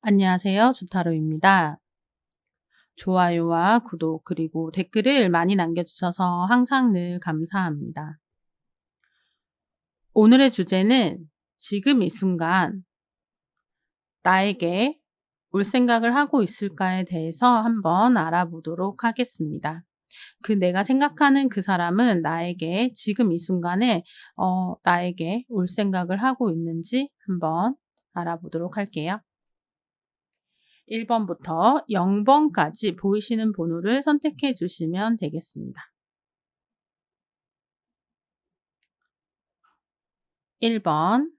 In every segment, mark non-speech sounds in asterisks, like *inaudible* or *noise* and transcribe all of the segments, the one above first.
안녕하세요. 조타로입니다. 좋아요와 구독 그리고 댓글을 많이 남겨주셔서 항상 늘 감사합니다. 오늘의 주제는 지금 이 순간 나에게 올 생각을 하고 있을까에 대해서 한번 알아보도록 하겠습니다. 그 내가 생각하는 그 사람은 나에게 지금 이 순간에 어, 나에게 올 생각을 하고 있는지 한번 알아보도록 할게요. 1번부터 0번까지 보이시는 번호를 선택해 주시면 되겠습니다. 1번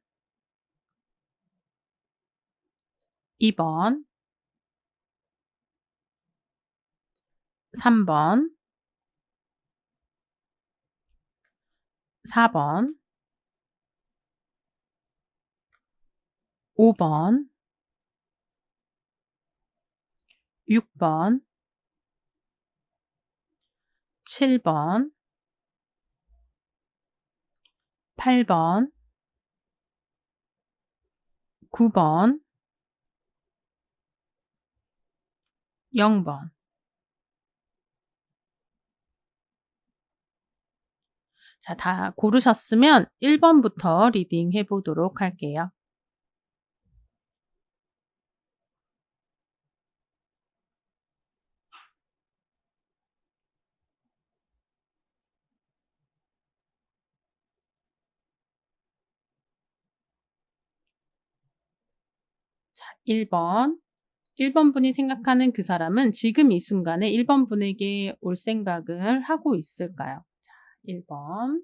2번 3번 4번 5번 6번 7번 8번 9번 0번 자, 다 고르셨으면 1번부터 리딩 해보도록 할게요. 자, 1번. 1번 분이 생각하는 그 사람은 지금 이 순간에 1번 분에게 올 생각을 하고 있을까요? 자, 1번.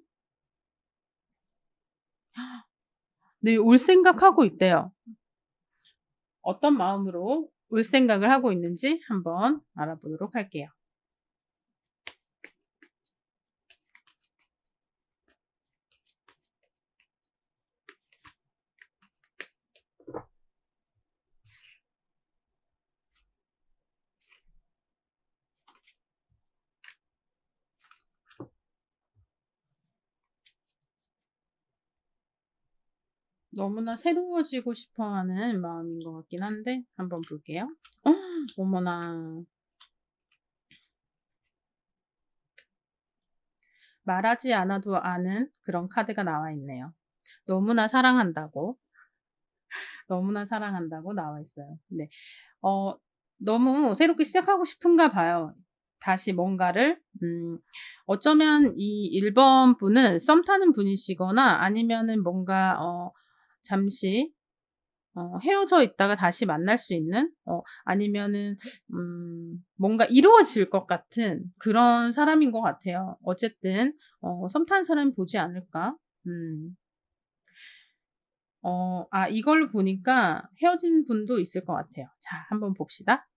네, 올 생각하고 있대요. 어떤 마음으로 올 생각을 하고 있는지 한번 알아보도록 할게요. 너무나 새로워지고 싶어 하는 마음인 것 같긴 한데, 한번 볼게요. 어, *gasps* 어머나. 말하지 않아도 아는 그런 카드가 나와 있네요. 너무나 사랑한다고. *laughs* 너무나 사랑한다고 나와 있어요. 네. 어, 너무 새롭게 시작하고 싶은가 봐요. 다시 뭔가를, 음, 어쩌면 이 1번 분은 썸 타는 분이시거나 아니면은 뭔가, 어, 잠시 어, 헤어져 있다가 다시 만날 수 있는 어, 아니면은 음, 뭔가 이루어질 것 같은 그런 사람인 것 같아요. 어쨌든 어, 썸 타는 사람이 보지 않을까? 음. 어, 아 이걸 보니까 헤어진 분도 있을 것 같아요. 자, 한번 봅시다.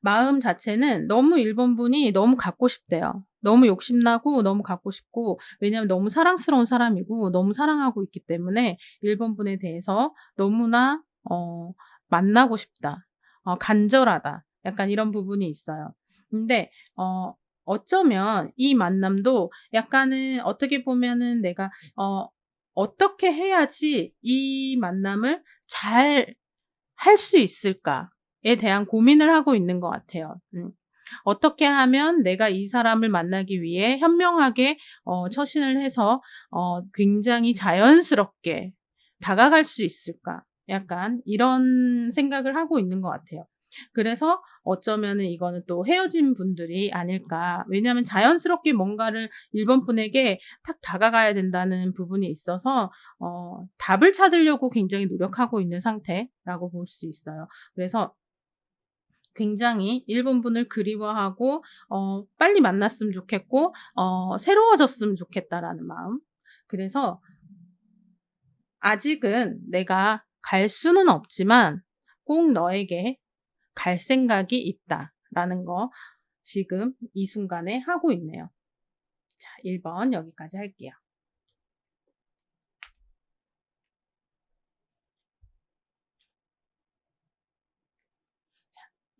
마음 자체는 너무 1번 분이 너무 갖고 싶대요. 너무 욕심나고 너무 갖고 싶고 왜냐하면 너무 사랑스러운 사람이고 너무 사랑하고 있기 때문에 1번 분에 대해서 너무나 어, 만나고 싶다. 어, 간절하다. 약간 이런 부분이 있어요. 근데 어, 어쩌면 이 만남도 약간은 어떻게 보면은 내가 어, 어떻게 해야지 이 만남을 잘 할 수 있을까에 대한 고민을 하고 있는 것 같아요. 음. 어떻게 하면 내가 이 사람을 만나기 위해 현명하게 어, 처신을 해서 어, 굉장히 자연스럽게 다가갈 수 있을까? 약간 이런 생각을 하고 있는 것 같아요. 그래서 어쩌면은 이거는 또 헤어진 분들이 아닐까. 왜냐하면 자연스럽게 뭔가를 1번 분에게 탁 다가가야 된다는 부분이 있어서, 어, 답을 찾으려고 굉장히 노력하고 있는 상태라고 볼 수 있어요. 그래서 굉장히 일본 분을 그리워하고 어, 빨리 만났으면 좋겠고 어, 새로워졌으면 좋겠다라는 마음. 그래서 아직은 내가 갈 수는 없지만 꼭 너에게 갈 생각이 있다라는 거 지금 이 순간에 하고 있네요. 자, 1번 여기까지 할게요.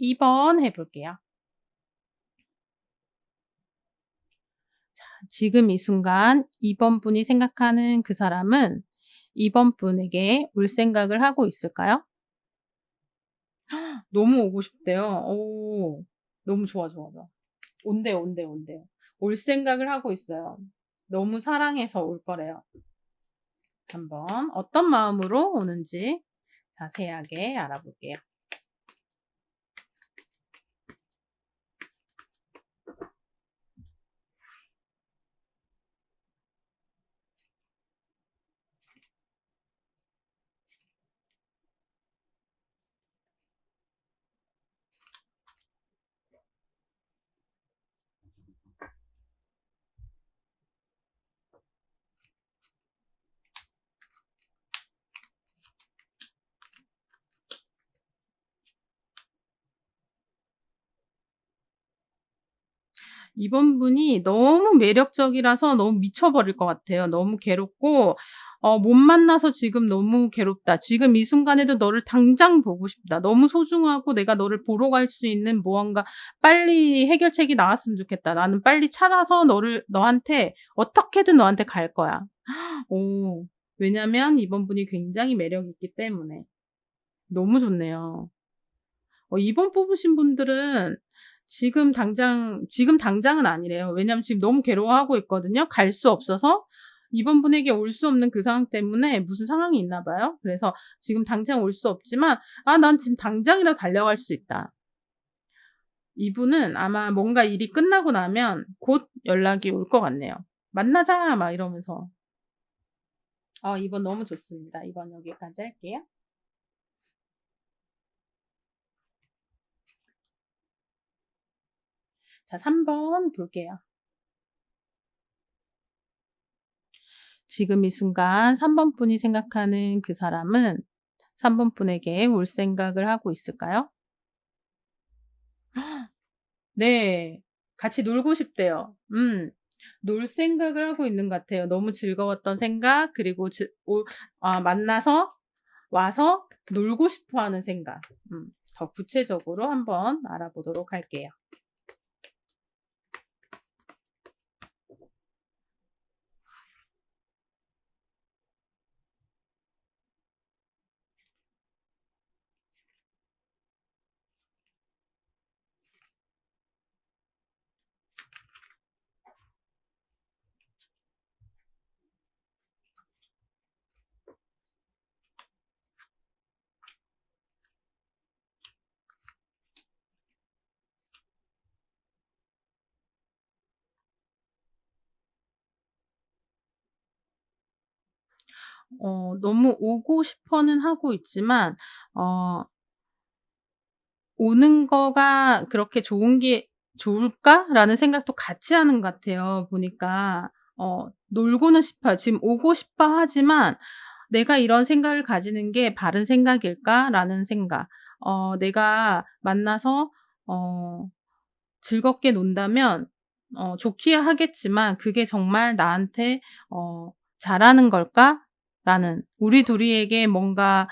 2번 해볼게요. 자, 지금 이 순간 2번 분이 생각하는 그 사람은 2번 분에게 올 생각을 하고 있을까요? 너무 오고 싶대요. 오. 너무 좋아, 좋아, 좋아. 온대요, 온대요, 온대요. 올 생각을 하고 있어요. 너무 사랑해서 올 거래요. 한번 어떤 마음으로 오는지 자세하게 알아볼게요. 이번 분이 너무 매력적이라서 너무 미쳐버릴 것 같아요. 너무 괴롭고 어 "못 만나서 지금 너무 괴롭다. 지금 이 순간에도 너를 당장 보고 싶다. 너무 소중하고 내가 너를 보러 갈 수 있는 무언가 빨리 해결책이 나왔으면 좋겠다. 나는 빨리 찾아서 너를 너한테 어떻게든 너한테 갈 거야." 오. 왜냐면 이번 분이 굉장히 매력이 있기 때문에. 너무 좋네요. 어 2번 뽑으신 분들은 지금 당장 지금 당장은 아니래요. 왜냐면 지금 너무 괴로워하고 있거든요. 갈 수 없어서 2번 분에게 올 수 없는 그 상황 때문에 무슨 상황이 있나 봐요. 그래서 지금 당장 올 수 없지만 '아 난 지금 당장이라도 달려갈 수 있다.' 이분은 아마 뭔가 일이 끝나고 나면 곧 연락이 올 것 같네요. "만나자." 막 이러면서. 어 2번 너무 좋습니다. 2번 여기까지 할게요. 자 3번 볼게요. 지금 이 순간 3번 분이 생각하는 그 사람은 3번 분에게 올 생각을 하고 있을까요? *gasps* 네. 같이 놀고 싶대요. 음. 놀 생각을 하고 있는 것 같아요. 너무 즐거웠던 생각 그리고 즈오아 만나서 와서 놀고 싶어 하는 생각. 음. 더 구체적으로 한번 알아보도록 할게요. 어 너무 오고 싶어는 하고 있지만 어 '오는 거가 그렇게 좋은 게 좋을까?'라는 생각도 같이 하는 것 같아요 보니까. 어 놀고는 싶어요. 지금 오고 싶어 하지만 '내가 이런 생각을 가지는 게 바른 생각일까?'라는 생각. 어 '내가 만나서 어 즐겁게 논다면 어 좋기야 하겠지만 그게 정말 나한테 어 잘하는 걸까?' 라는 '우리 둘이에게 뭔가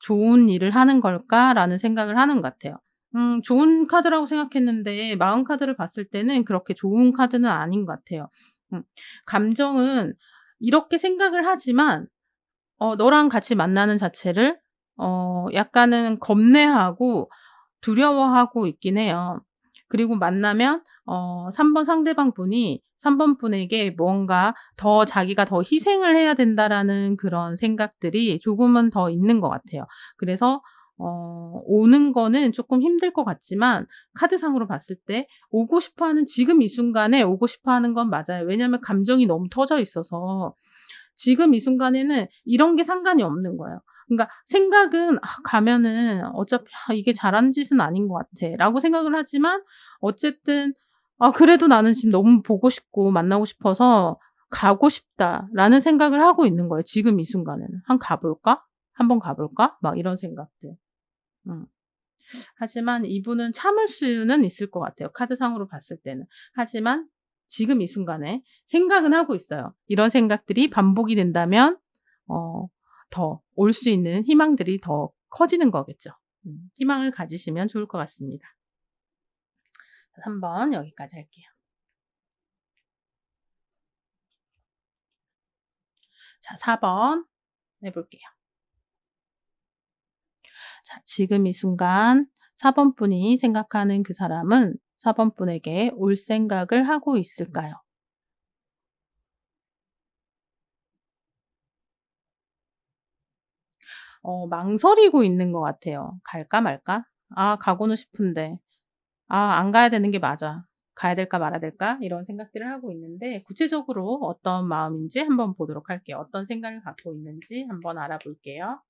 좋은 일을 하는 걸까?'라는 생각을 하는 것 같아요. 음 좋은 카드라고 생각했는데 마음 카드를 봤을 때는 그렇게 좋은 카드는 아닌 것 같아요. 음 감정은 이렇게 생각을 하지만 어 너랑 같이 만나는 자체를 어 약간은 겁내하고 두려워하고 있긴 해요. 그리고 만나면 어 3번 상대방 분이 3번 분에게 뭔가 더 자기가 더 희생을 해야 된다라는 그런 생각들이 조금은 더 있는 것 같아요. 그래서 어 오는 거는 쪼끔 힘들 것 같지만 카드상으로 봤을 때 오고 싶어 하는 지금 이 순간에 오고 싶어 하는 건 맞아요. 왜냐하면 감정이 너무 터져 있어서 지금 이 순간에는 이런 게 상관이 없는 거예요. 그러니까 생각은 '아 가면은 어차피 아 이게 잘하는 짓은 아닌 것 같아.'라고 생각을 하지만 어쨌든 '아 그래도 나는 지금 너무 보고 싶고 만나고 싶어서 가고 싶다.'라는 생각을 하고 있는 거예요 지금 이 순간에는. '한 가 볼까? 한번 가 볼까?' 막 이런 생각들. 음. 하지만 이분은 참을 수는 있을 것 같아요 카드상으로 봤을 때는. 하지만 지금 이 순간에 생각은 하고 있어요. 이런 생각들이 반복이 된다면 어 더 올 수 있는 희망들이 더 커지는 거겠죠. 음 희망을 가지시면 좋을 것 같습니다. 3번 여기까지 할게요. 자 4번 해 볼게요. 자, 지금 이 순간 4번 분이 생각하는 그 사람은 4번 분에게 올 생각을 하고 있을까요? 어, 망설이고 있는 것 같아요. 갈까 말까? 아, 가고는 싶은데. 아, 안 가야 되는 게 맞아. 가야 될까 말아야 될까? 이런 생각들을 하고 있는데 구체적으로 어떤 마음인지 한번 보도록 할게요. 어떤 생각을 갖고 있는지 한번 알아볼게요.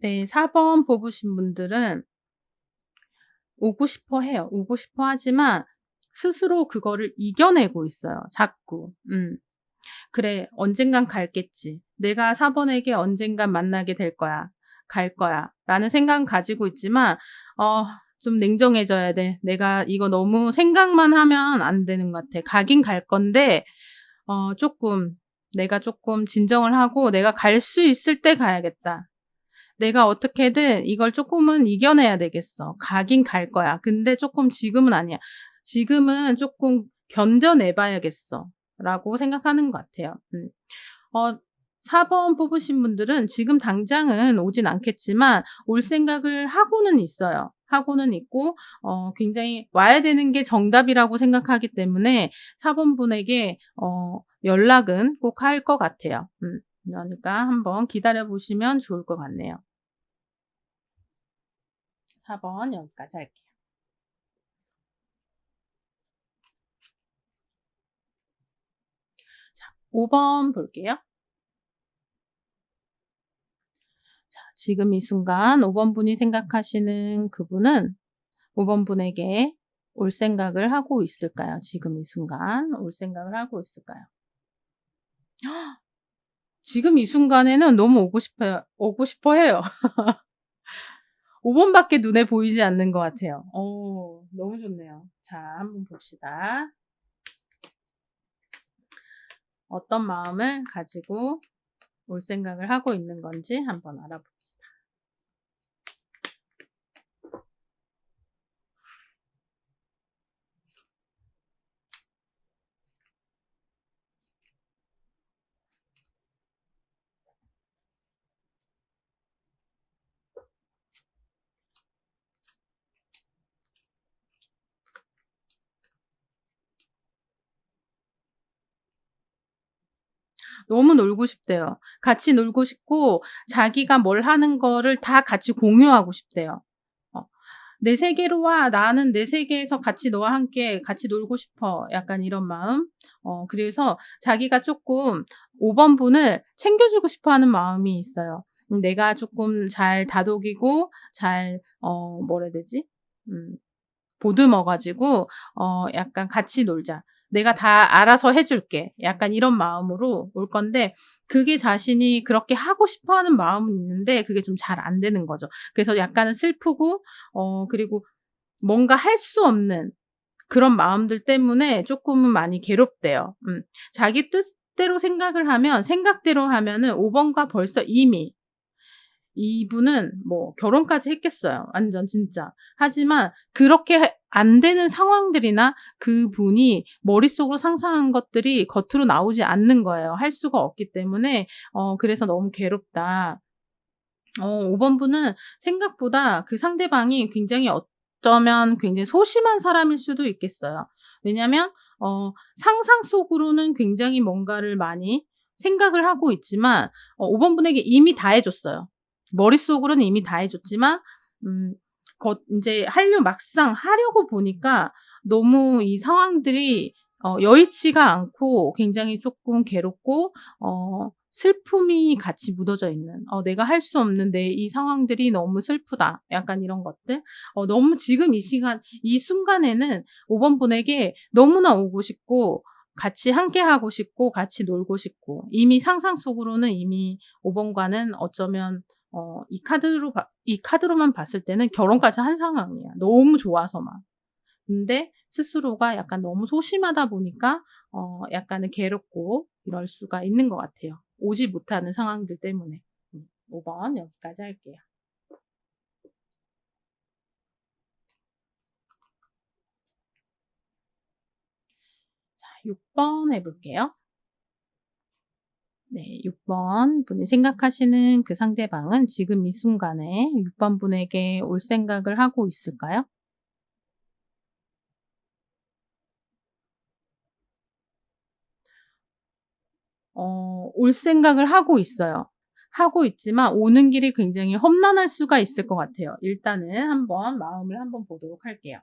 네, 4번 뽑으신 분들은 오고 싶어 해요. 오고 싶어 하지만 스스로 그거를 이겨내고 있어요. 자꾸. 음. 그래, 언젠간 갈겠지. 내가 4번에게 언젠간 만나게 될 거야. 갈 거야. 라는 생각은 가지고 있지만, 어, 좀 냉정해져야 돼. 내가 이거 너무 생각만 하면 안 되는 것 같아. 가긴 갈 건데, 어, 조금, 내가 조금 진정을 하고 내가 갈 수 있을 때 가야겠다. 내가 어떻게든 이걸 조금은 이겨내야 되겠어. 가긴 갈 거야. 근데 조금 지금은 아니야. 지금은 조금 견뎌내봐야겠어. 라고 생각하는 것 같아요. 음. 어, 4번 뽑으신 분들은 지금 당장은 오진 않겠지만 올 생각을 하고는 있어요. 하고는 있고 어, 굉장히 와야 되는 게 정답이라고 생각하기 때문에 4번 분에게 어, 연락은 꼭 할 것 같아요. 음, 그러니까 한번 기다려 보시면 좋을 것 같네요. 4번 여기까지 할게요. 자, 5번 볼게요. 자, 지금 이 순간 5번 분이 생각하시는 그분은 5번 분에게 올 생각을 하고 있을까요? 지금 이 순간 올 생각을 하고 있을까요? 지금 이 순간에는 너무 오고 싶어요. 오고 싶어 해요. *laughs* 5번밖에 눈에 보이지 않는 것 같아요. 오, 너무 좋네요. 자, 한번 봅시다. 어떤 마음을 가지고 올 생각을 하고 있는 건지 한번 알아봅시다. 너무 놀고 싶대요. 같이 놀고 싶고 자기가 뭘 하는 거를 다 같이 공유하고 싶대요. 어, 내 세계로 와. 나는 내 세계에서 같이 너와 함께 같이 놀고 싶어. 약간 이런 마음. 어, 그래서 자기가 조금 5번 분을 챙겨주고 싶어 하는 마음이 있어요. 내가 조금 잘 다독이고 잘, 어, 뭐라 해야 되지? 음, 보듬어가지고, 어, 약간 같이 놀자. 내가 다 알아서 해줄게. 약간 이런 마음으로 올 건데, 그게 자신이 그렇게 하고 싶어 하는 마음은 있는데, 그게 좀 잘 안 되는 거죠. 그래서 약간은 슬프고, 어, 그리고 뭔가 할 수 없는 그런 마음들 때문에 조금은 많이 괴롭대요. 음. 자기 뜻대로 생각을 하면, 생각대로 하면은 5번과 벌써 이미 이분은 뭐 결혼까지 했겠어요. 완전 진짜. 하지만 그렇게 안 되는 상황들이나 그분이 머릿속으로 상상한 것들이 겉으로 나오지 않는 거예요. 할 수가 없기 때문에 어 그래서 너무 괴롭다. 어 5번 분은 생각보다 그 상대방이 굉장히 어쩌면 굉장히 소심한 사람일 수도 있겠어요. 왜냐면 어 상상 속으로는 굉장히 뭔가를 많이 생각을 하고 있지만 어 5번 분에게 이미 다 해줬어요. 머릿속으로는 이미 다 해줬지만, 음, 거, 이제 하려, 막상 하려고 보니까 너무 이 상황들이 어, 여의치가 않고 굉장히 조금 괴롭고, 어, 슬픔이 같이 묻어져 있는 어 '내가 할 수 없는 내 이 상황들이 너무 슬프다.' 약간 이런 것들. 어 너무 지금 이 시간 이 순간에는 5번 분에게 너무나 오고 싶고 같이 함께 하고 싶고 같이 놀고 싶고 이미 상상 속으로는 이미 5 번과는 어쩌면 어 이 카드로 봐이 카드로만 봤을 때는 결혼까지 한 상황이야 너무 좋아서만. 근데 스스로가 약간 너무 소심하다 보니까 어 약간은 괴롭고 이럴 수가 있는 것 같아요, 오지 못하는 상황들 때문에. 음5번 여기까지 할게요. 자 6번 해 볼게요. 네 6번 분이 생각하시는 그 상대방은 지금 이 순간에 6번 분에게 올 생각을 하고 있을까요? 어 올 생각을 하고 있어요. 하고 있지만 오는 길이 굉장히 험난할 수가 있을 것 같아요. 일단은 한번 마음을 한번 보도록 할게요.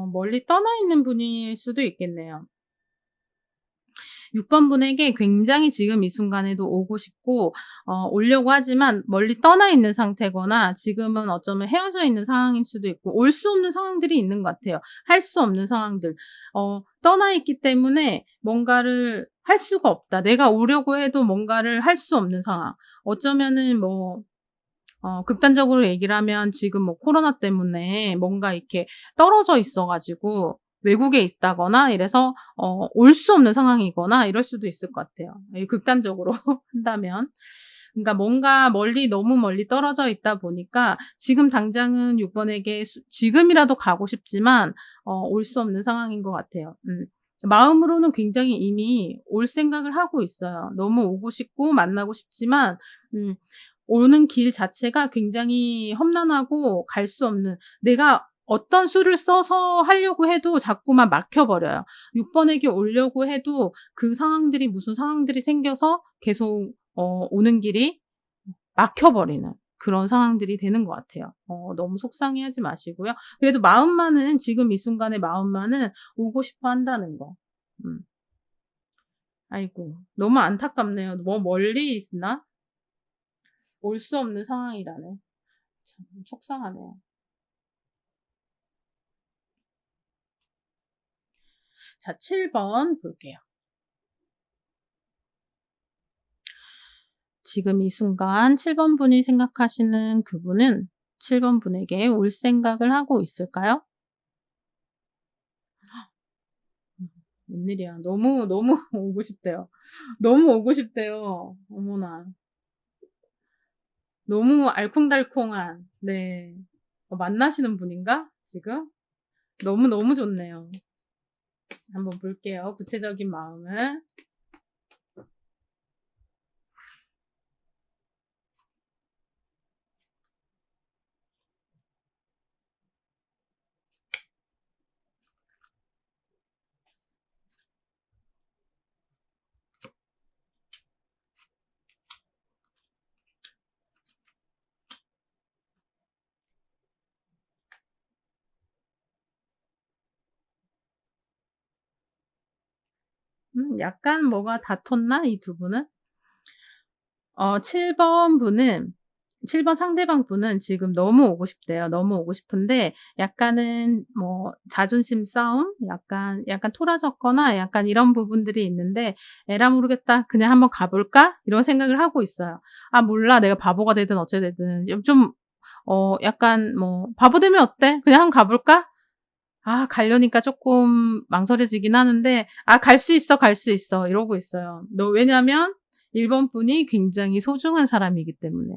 어 멀리 떠나 있는 분일 수도 있겠네요. 6번 분에게 굉장히 지금 이 순간에도 오고 싶고 어 오려고 하지만 멀리 떠나 있는 상태거나 지금은 어쩌면 헤어져 있는 상황일 수도 있고 올 수 없는 상황들이 있는 것 같아요. 할 수 없는 상황들. 어 떠나 있기 때문에 뭔가를 할 수가 없다. 내가 오려고 해도 뭔가를 할 수 없는 상황. 어쩌면은 뭐 어 극단적으로 얘기를 하면 지금 뭐 코로나 때문에 뭔가 이렇게 떨어져 있어 가지고 외국에 있다거나 이래서 어 올 수 없는 상황이거나 이럴 수도 있을 것 같아요. 이 극단적으로 *laughs* 한다면. 그러니까 뭔가 멀리 너무 멀리 떨어져 있다 보니까 지금 당장은 6 번에게 수 지금이라도 가고 싶지만 어 올 수 없는 상황인 것 같아요. 음. 마음으로는 굉장히 이미 올 생각을 하고 있어요. 너무 오고 싶고 만나고 싶지만 음 오는 길 자체가 굉장히 험난하고 갈 수 없는 내가 어떤 수를 써서 하려고 해도 자꾸만 막혀 버려요. 6 번에게 오려고 해도 그 상황들이 무슨 상황들이 생겨서 계속 어 오는 길이 막혀 버리는 그런 상황들이 되는 것 같아요. 어 너무 속상해하지 마시고요. 그래도 마음만은 지금 이 순간의 마음만은 오고 싶어 한다는 거. 음. 아이고 너무 안타깝네요. 뭐 멀리 있나? 올 수 없는 상황이라네. 참 속상하네요. 자 7번 볼게요. 지금 이 순간 7번 분이 생각하시는 그분은 7번 분에게 올 생각을 하고 있을까요? 음 웬일이야. 너무, 너무 *laughs* 오고 싶대요. 너무 오고 싶대요. 어머나. 너무 알콩달콩한 네. 어 만나시는 분인가 지금? 너무너무 좋네요. 한번 볼게요, 구체적인 마음을. 음 약간 뭐가 다퉜나 이 두 분은? 어 7번 분은 7번 상대방 분은 지금 너무 오고 싶대요. 너무 오고 싶은데 약간은 뭐 자존심 싸움 약간 약간 토라졌거나 약간 이런 부분들이 있는데 '에라 모르겠다. 그냥 한번 가 볼까?' 이런 생각을 하고 있어요. '아 몰라. 내가 바보가 되든 어찌 되든 좀 어 약간 뭐 바보 되면 어때? 그냥 한번 가 볼까?' 아 가려니까 쪼끔 망설여지긴 하는데 '아 갈 수 있어, 갈 수 있어.' 이러고 있어요. 너 왜냐면 1번 분이 굉장히 소중한 사람이기 때문에.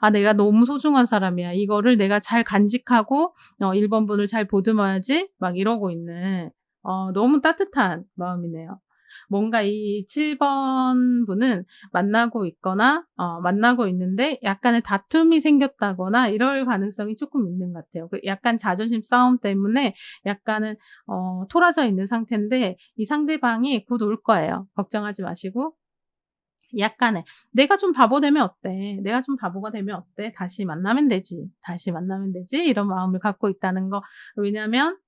'아 내가 너무 소중한 사람이야. 이거를 내가 잘 간직하고 어 1번 분을 잘 보듬어야지.' 막 이러고 있는 어 너무 따뜻한 마음이네요. 뭔가 이 7번 분은 만나고 있거나 어 만나고 있는데 약간의 다툼이 생겼다거나 이럴 가능성이 쪼끔 있는 것 같아요. 그 약간 자존심 싸움 때문에 약간은 어 토라져 있는 상태인데 이 상대방이 곧 올 거예요. 걱정하지 마시고 약간의 '내가 좀 바보 되면 어때? 내가 좀 바보가 되면 어때? 다시 만나면 되지. 다시 만나면 되지.' 이런 마음을 갖고 있다는 거. 왜냐면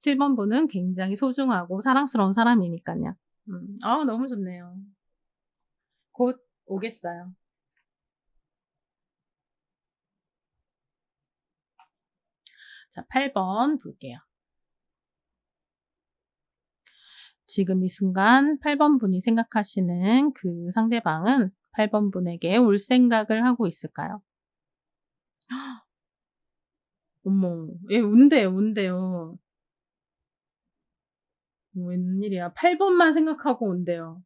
7번 분은 굉장히 소중하고 사랑스러운 사람이니깐요. 음. 아 너무 좋네요. 곧 오겠어요. 자 8번 볼게요. 지금 이 순간 8번 분이 생각하시는 그 상대방은 8번 분에게 올 생각을 하고 있을까요? *gasps* 어머. 얘 운대요, 운대요. 웬일이야. 8 번만 생각하고 온대요.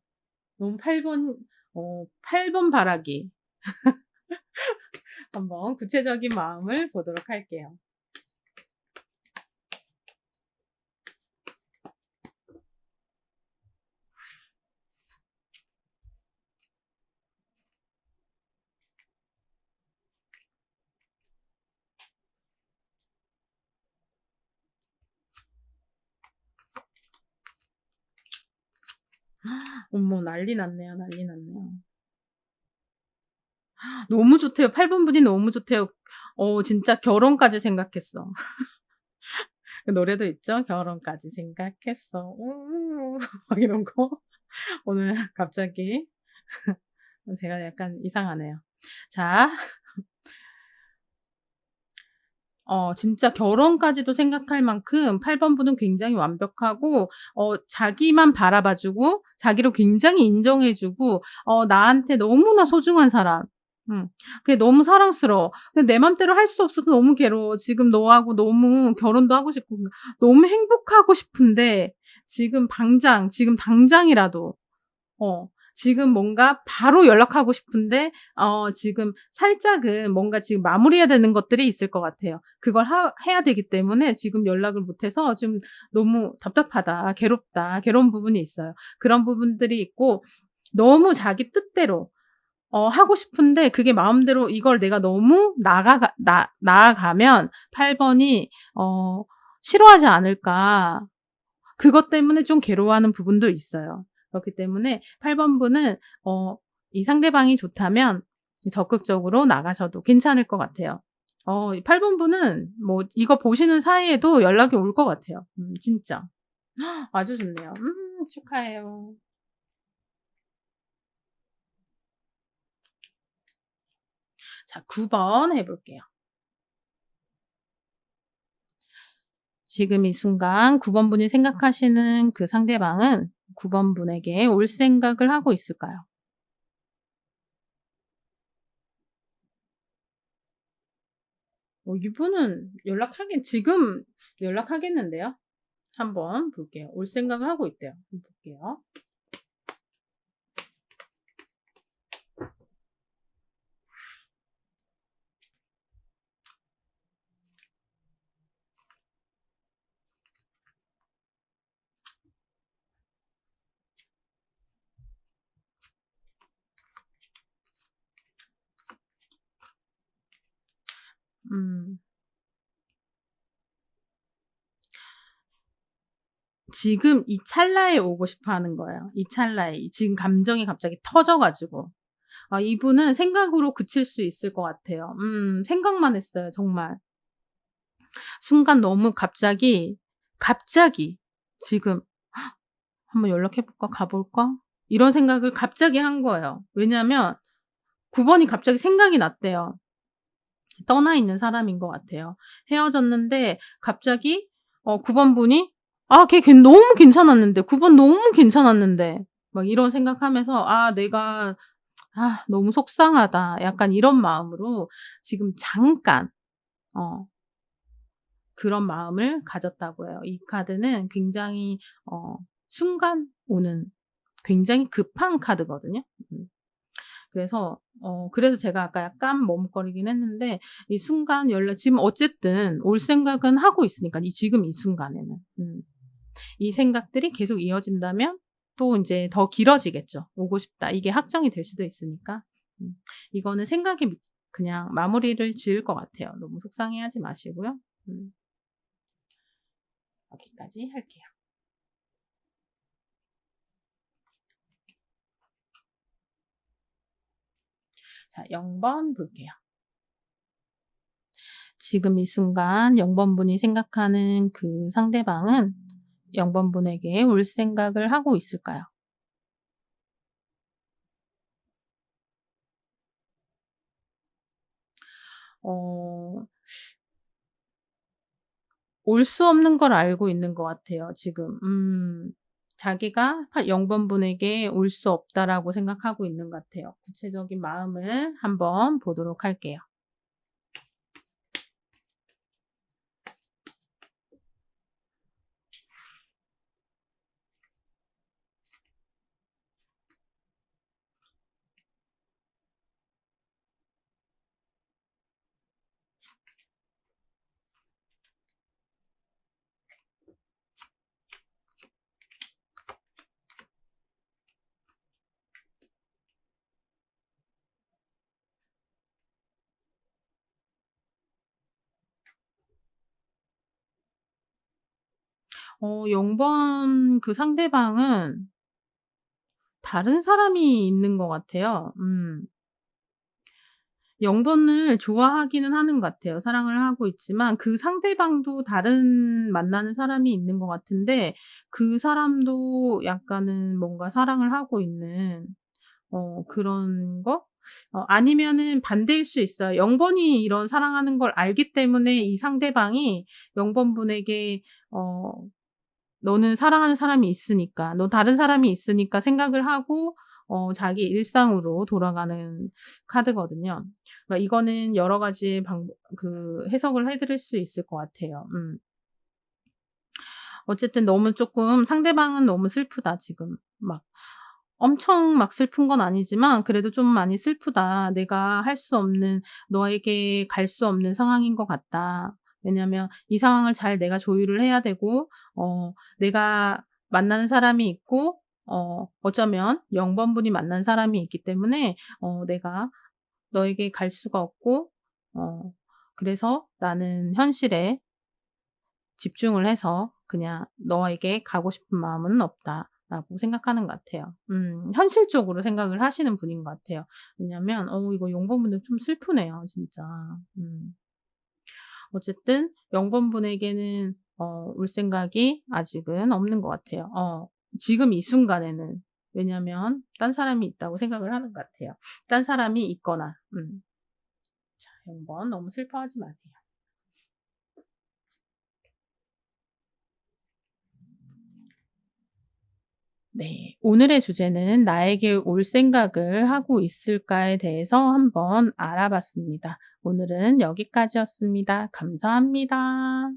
너무 8번 어 8번 바라기. *laughs* 한번 구체적인 마음을 보도록 할게요. 어머 난리 났네요, 난리 났네요. 너무 좋대요. 8번 분이 너무 좋대요. 어 진짜 결혼까지 생각했어. 그 *laughs* 노래도 있죠. 결혼까지 생각했어. *laughs* 막 이런 거. 오늘 *laughs* 갑자기 제가 약간 이상하네요. 자. 어 진짜 결혼까지도 생각할 만큼 8번 분은 굉장히 완벽하고 어 자기만 바라봐 주고 자기를 굉장히 인정해 주고 어 나한테 너무나 소중한 사람. 음. 그게 너무 사랑스러워. 근데 내 맘대로 할 수 없어서 너무 괴로워. 지금 너하고 너무 결혼도 하고 싶고 너무 행복하고 싶은데 지금 당장, 지금 당장이라도 어 지금 뭔가 바로 연락하고 싶은데 어 지금 살짝은 뭔가 지금 마무리해야 되는 것들이 있을 것 같아요. 그걸 하 해야 되기 때문에 지금 연락을 못 해서 좀 너무 답답하다, 괴롭다, 괴로운 부분이 있어요. 그런 부분들이 있고 너무 자기 뜻대로 어 하고 싶은데 그게 마음대로 이걸 내가 너무 나가가 나 나아가면 8 번이 어 싫어하지 않을까. 그것 때문에 좀 괴로워하는 부분도 있어요. 그렇기 때문에 8번 분은 어이 상대방이 좋다면 적극적으로 나가셔도 괜찮을 것 같아요. 어이 8번 분은 뭐 이거 보시는 사이에도 연락이 올 것 같아요. 음 진짜. 아주 좋네요. 음 축하해요. 자 9번 해 볼게요. 지금 이 순간 9번 분이 생각하시는 그 상대방은 9번 분에게 올 생각을 하고 있을까요? 어 이분은 연락하긴 지금 연락하겠는데요. 한번 볼게요. 올 생각을 하고 있대요. 볼게요. 지금 이 찰나에 오고 싶어 하는 거예요. 이 찰나에. 지금 감정이 갑자기 터져 가지고. 아 이분은 생각으로 그칠 수 있을 것 같아요. 음 생각만 했어요 정말. 순간 너무 갑자기, 갑자기 지금 '한번 연락해 볼까? 가 볼까?' 이런 생각을 갑자기 한 거예요. 왜냐면 9 번이 갑자기 생각이 났대요. 떠나 있는 사람인 것 같아요. 헤어졌는데 갑자기 어 9번 분이 ' 아 걔 걔 너무 괜찮았는데. 9번 너무 괜찮았는데.' 막 이런 생각하면서 '아 내가 아 너무 속상하다.' 약간 이런 마음으로 지금 잠깐 어 그런 마음을 가졌다고 해요. 이 카드는 굉장히 어 순간 오는 굉장히 급한 카드거든요. 음. 그래서 어 그래서 제가 아까 약간 머뭇거리긴 했는데 이 순간 연락 지금 어쨌든 올 생각은 하고 있으니까 이 지금 이 순간에는. 음. 이 생각들이 계속 이어진다면 또 인제 더 길어지겠죠. 오고 싶다. 이게 확정이 될 수도 있으니까. 음. 이거는 생각에 미 그냥 마무리를 지을 것 같아요. 너무 속상해하지 마시고요. 음. 여기까지 할게요. 자 0번 볼게요. 지금 이 순간 0번 분이 생각하는 그 상대방은 0번 분에게 올 생각을 하고 있을까요? 어 올 수 없는 걸 알고 있는 것 같아요 지금. 음. 자기가 파 0번 분에게 올 수 없다라고 생각하고 있는 것 같아요. 구체적인 마음을 한번 보도록 할게요. 어 0번 그 상대방은 다른 사람이 있는 것 같아요. 음. 0번을 좋아하기는 하는 것 같아요. 사랑을 하고 있지만 그 상대방도 다른 만나는 사람이 있는 것 같은데 그 사람도 약간은 뭔가 사랑을 하고 있는 어 그런 거? 어 아니면은 반대일 수 있어요. 0번이 이런 사랑하는 걸 알기 때문에 이 상대방이 0번 분에게 어 너는 사랑하는 사람이 있으니까, 너 다른 사람이 있으니까 생각을 하고 어 자기 일상으로 돌아가는 카드거든요. 그러니까 이거는 여러 가지 방법 그 해석을 해 드릴 수 있을 것 같아요. 음. 어쨌든 너무 쪼끔 상대방은 너무 슬프다 지금. 막 엄청 막 슬픈 건 아니지만 그래도 좀 많이 슬프다. 내가 할 수 없는 너에게 갈 수 없는 상황인 것 같다. 왜냐면 이 상황을 잘 내가 조율을 해야 되고 어 내가 만나는 사람이 있고 어 어쩌면 0번 분이 만난 사람이 있기 때문에 어 내가 너에게 갈 수가 없고 어 그래서 나는 현실에 집중을 해서 그냥 너에게 가고 싶은 마음은 없다 라고 생각하는 것 같아요. 음 현실적으로 생각을 하시는 분인 것 같아요. 왜냐면 어 이거 0번 분들 좀 슬프네요 진짜. 음. 어쨌든 0번 분에게는 어 올 생각이 아직은 없는 것 같아요. 어 지금 이 순간에는. 왜냐면 딴 사람이 있다고 생각을 하는 것 같아요. 딴 사람이 있거나. 음. 자 0번 너무 슬퍼하지 마세요. 네. 오늘의 주제는 '나에게 올 생각을 하고 있을까.'에 대해서 한번 알아봤습니다. 오늘은 여기까지였습니다. 감사합니다.